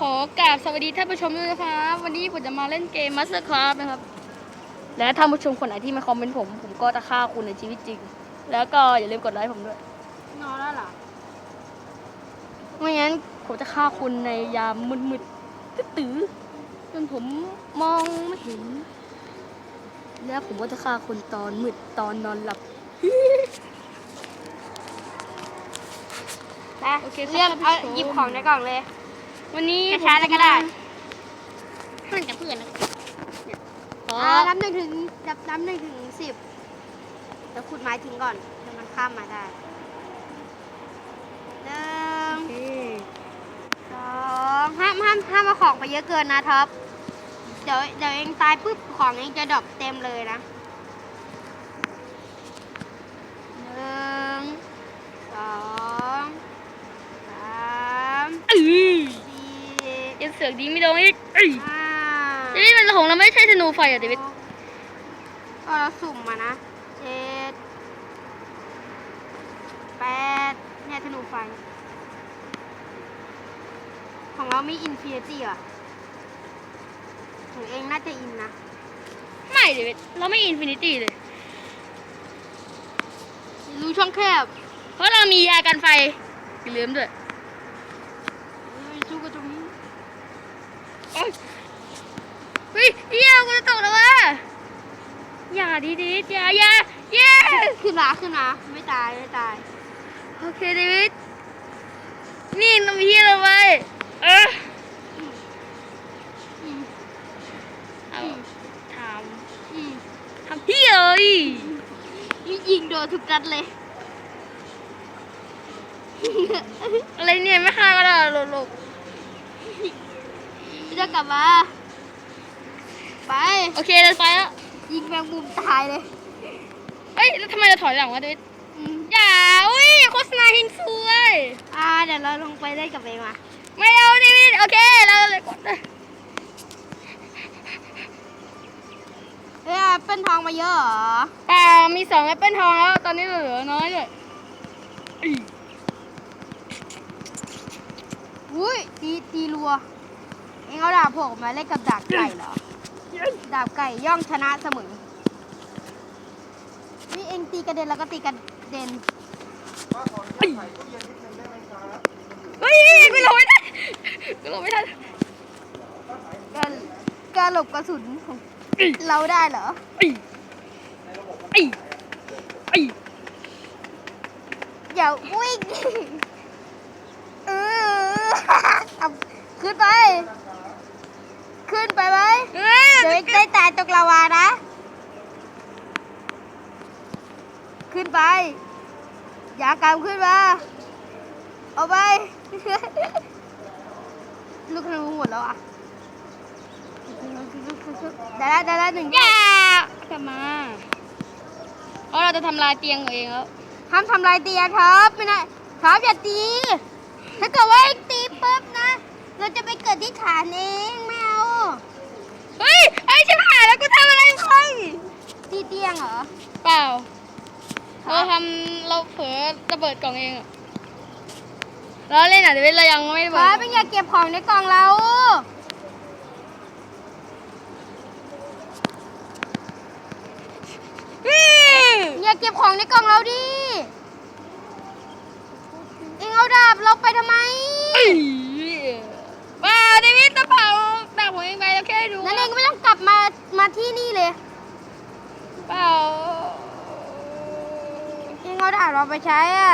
ขอกราบสวัสดีท่านผู้ชมด้วยนะครับ วันนี้ผมจะมาเล่นเกม Mastercraft นะครับ และท่านผู้ชมคนไหนที่มาคอมเมนต์ผม ผมก็จะฆ่าคุณในชีวิตจริง แล้วก็อย่าลืมกดไลค์ผมด้วย นอนแล้วเหรอไม่งั้นผมจะฆ่าคุณในยามมืดๆตื้อๆจนผมมองไม่เห็น แล้วผมก็จะฆ่าคุณตอนมืดตอนนอนหลับ ไปโอเคครับเลือกท่านผู้เอาชมหยิบของในกล่องเลย วันนี้ช้าๆเลยก็ได้เพื่อนกับเพื่อนนะขออ่านับหนึ่งถึงนับนับหนึ่งถึงสิบเดี๋ยวขุดไม้ทิ้งก่อนเดี๋ยวมันข้ามมาได้หนึ่งโอเคสองห้ามห้ามห้ามเอาของไปเยอะเกินนะท็อปเดี๋ยวเดี๋ยวเองตายปุ๊บของเองจะดรอปเต็มเลยนะหนึ่งสองสาม อื้อ สี่ ยังเสือกดีไม่โดนอีกเอ้ยห้าเฮ้ยมันของเราไม่ใช่ธนูไฟอะเดวิดก็เราสุ่มมานะเจ็ดแปดเนี่ยธนูไฟ ของเรามีอินฟินิตี้อะของเองน่าจะอินนะ ไม่เดวิดเราไม่อินฟินิตี้เลย รู้ช่องแคบ เพราะเรามียากันไฟอย่าลืมด้วยเฮ้ยสู้กับตรงนี้ เอ้ยเยเหี้ยมกูจะตกแล้ววะอย่าดีดีอย่าอย่าเย้ขึ้นมาขึ้นมาไม่ตายไม่ตายโอเคเดวิดนี่น้ำเฮียเราไว้เออเอาทำทำเฮียเลยยิงโดนทุกนัดเลยอะไรเนี่ยไม่ฆ่าก็ได้หลบ หลบจะกลับมา ไป โอเคเราไปแล้วยิงแมงมุมตายเลยเอ้ยแล้วทำไมเราถอยหลังวะเดวิดอืมอย่าอุ้ยโฆษณาหินสวย อ่าเดี๋ยวเราลงไปเล่นกับเองมา ไม่เอาเดวิดโอเคเราเลยกดเลยเฮ้ยเป็นทองมาเยอะเหรอ เปล่ามีสองแอปเปิลทองแล้วตอนนี้เหลือน้อยเลยอุ้ยตีตีรัว เองเอาดาบโผล่มาเล่นกับดาบไก่เหรอ ดาบไก่ย่อมชนะเสมอ นี่เองตีกระเด็นแล้วก็ตีกระเด็นเฮ้ยกูหลบไม่ได้กูหลบไม่ได้การการหลบกระสุนของเราได้เหรอไอ้ไอ้ไอ้อย่าวิ่งเออเอาขึ้นไป ขึ้นไปไหมเฮ้ยเดี๋ยวเองได้ตายตกลาวานะ ขึ้นไป อย่ากำขึ้นมาเอาไป ลูกธนูหมดแล้วอะได้แล้วได้แล้วหนึ่งอย่ากลับมาเพราะเราจะทำลายเตียงตัวเองแล้วห้ามทำลายเตียงครับไม่ได้ครับอย่าตี ถ้าเกิดว่าเองตีปุ๊บนะ เราจะไปเกิดที่ฐานเองไม่เอา เฮ้ยไอ้ชิบหายแล้วกูทำอะไรไป ตี เตียงเหรอ เปล่า เราทำเราเผลอระเบิดกล่องเองอะเราเล่นอะเดี๋ยวเรายังไม่ระคเบิดรับเป็นอย่าเก็บของในกล่องเราเฮ้ยอย่าเก็บของในกล่องเราดิ เองเอาดาบเราไปทำไมเอ้ยบ้าเดวิดตะเผาดาบของเองไปแล้วแค่ดูนั่นเองไม่ต้องกลับมา มาที่นี่เลย เปล่า เองเอา ดาบเราไปใช้อะ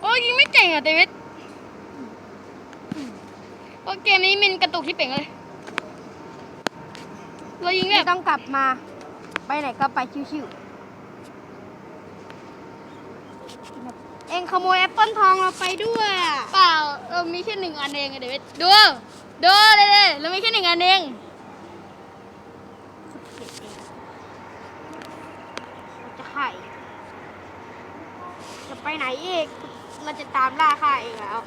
โอ้ยยิงไม่เก่งอะเดวิดเพราะเกมนี้มันกระตุกที่เป่งเลย เรายิงแบไม่บต้องกลับมา ไปไหนก็ไปชิวๆ เองขโมยแอปเปิลทองเราไปด้วยอะเปล่า เรามีแค่หนึ่งอันเองอะเดวิดดู ดูเลยเลยเรามีแค่หนึ่งอันเอง เราจะไข่ จะไปไหนอีกเราจะตามล่าข้าเองแล้ว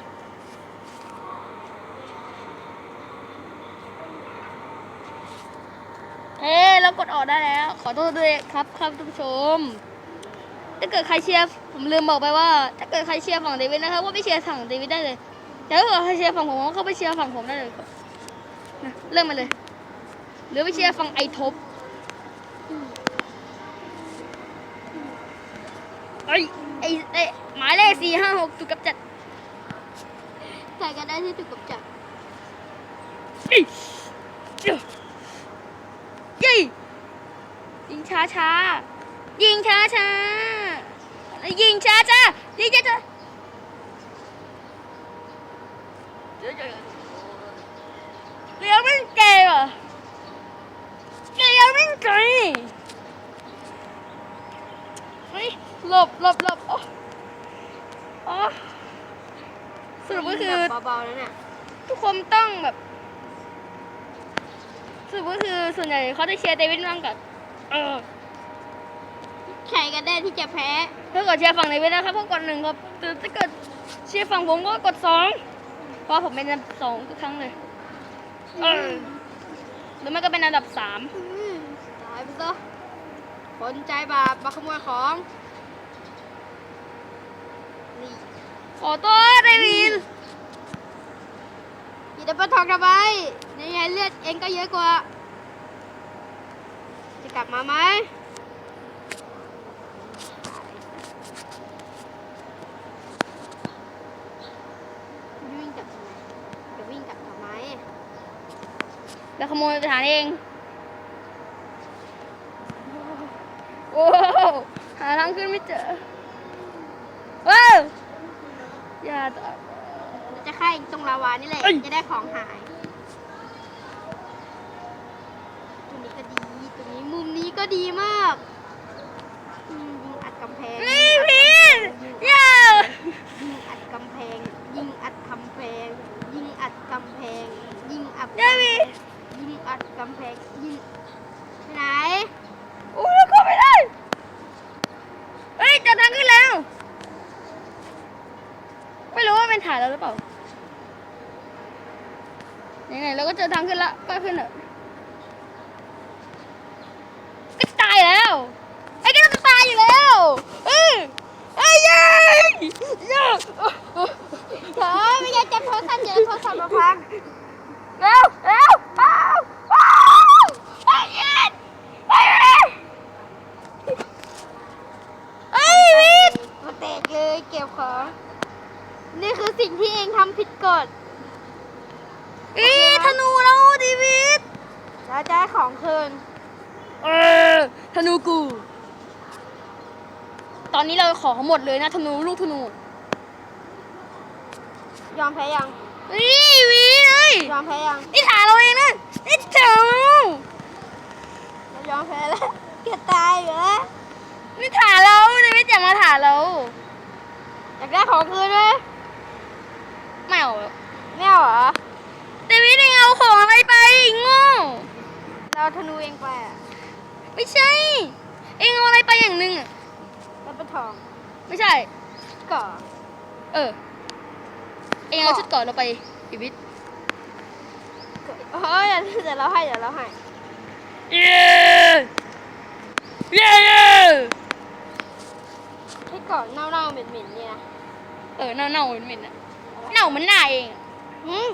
เอ้เรากดออกได้แล้ว ขอโทษด้วยครับครับท่านผู้ชม ถ้าเกิดใครเชียร์ผมลืมบอกไปว่า ถ้าเกิดใครเชียร์ฝั่งเดวิดนะครับว่าไม่เชียร์ฝั่งเดวิดได้เลยเดี๋ยวถ้าเกิดใครเชียร์ฝั่งผมก็เข้าไปเชียร์ฝั่งผมได้เลยครับนะเริ่มมาเลย หรือไปเชียร์ฝั่งไอทบไอ ไอไอยหมายเลขสี่ห้าหกถูกกับจัดใครก็ได้ที่ถูกกำจัดเอ้ยเอ้ยเย้ยิงช้าช้าๆยิงช้าช้าๆยิงช้าช้าๆยิงช้าช้าๆเลี้ยวไม่เก่งอะเลี้ยวไม่เก่งเฮ้ยหลบหลบหลบโอ้โอ้ สรุปก็คือเบาๆแล้วเนี่ยทุกคนต้องแบบสรุปก็คือส่วนใหญ่เขาจะเชียร์เดวิดมากกับเออใครก็ได้ที่จะแพ้ ถ้าเกิดเชียร์ฝั่งเดวิดนะครับก็กดหนึ่งครับแต่ถ้าเกิดเชียร์ฝั่งผมก็กดสองเพราะผมเป็นอันดับสองทุกครั้งเลยเออหรือไม่ก็เป็นอันดับสามอืมตายไปซะคนใจบาปมาขโมยของนี่ ขอโทษเดวิดหยิบดับเบิลทองทำไมนี่ไงเลือดเองก็เยอะกว่า จะกลับมาไหมวิ่งกลับทำไมจะวิ่งกลับทำไมแล้วขโมยสถานเอง โอ้โหหาทางขึ้นไม่เจอว้าว อย่าต่อเราจะฆ่าเองตรงลาวานี่แหละเอ้ยจะได้ของหายตัวนี้ก็ดีตัวนี้มุมนี้ก็ดีมากอืมยิงอัดกำแพงนี่พี่อย่ายิงอัดกำแพง ยิงอัดกำแพง ยิงอัดกำแพง ยิงอัดอย่าพี่ยิงอัดกำแพงยิงไปไหน โอ้ยเข้าไม่ได้ เฮ้ยเจะทางขึ้นแล้ว ไม่รู้ว่าเป็นฐาน แล้วหรือเปล่าไหนๆเราก็เจอทางขึ้นละก็ขึ้นเถอะก็ตายแล้วไอ้ก็จะตายอยู่แล้วเอ้ยไอ้ยยัยยัยเธอไม่อยากจับโทรศัพท์เดี๋ยวโทรศัพท์มาพังเร็วเร็วอ้าวไอ้ยัยไอ้ยัยไอ้วิทมาเตะเลยเก็บของ นี่คือสิ่งที่เองทำผิดกฎอีธนูแล้วดีวิทแล้วจะให้ของคืน เออธนูกู ตอนนี้เราขอหมดเลยนะธนูลูกธนูยอมแพ้ยังนี่วีเอ้ยยอมแพ้ยังนี่ฐานเราเองนะนี่ฐานเราเรายอมแพ้แล้วแกตายอยู่แล้วนี่ฐานเราดีวิทอย่ามาฐานเราอยากได้ของคืนไหมไม่เอาแล้ว ไม่เอาเหรอ ดีวิทเองเอาของอะไรไปโง่ เราธนูเองไปอะ ไม่ใช่ เองเอาอะไรไปอย่างหนึ่งอะแล้วเป็นทองไม่ใช่ ก่อ เออ เองเอาชุดเก่อนเราไปดีวิทเฮ้ยเดี๋ยวเราให้ เดี๋ยวเราให้ เย้เย้เย้ให้ก่อนเน่าๆเหม็นๆเนี่ยนะเออเน่าเน่าๆเหม็นๆอะเน่ามันหน้าเองอะหืม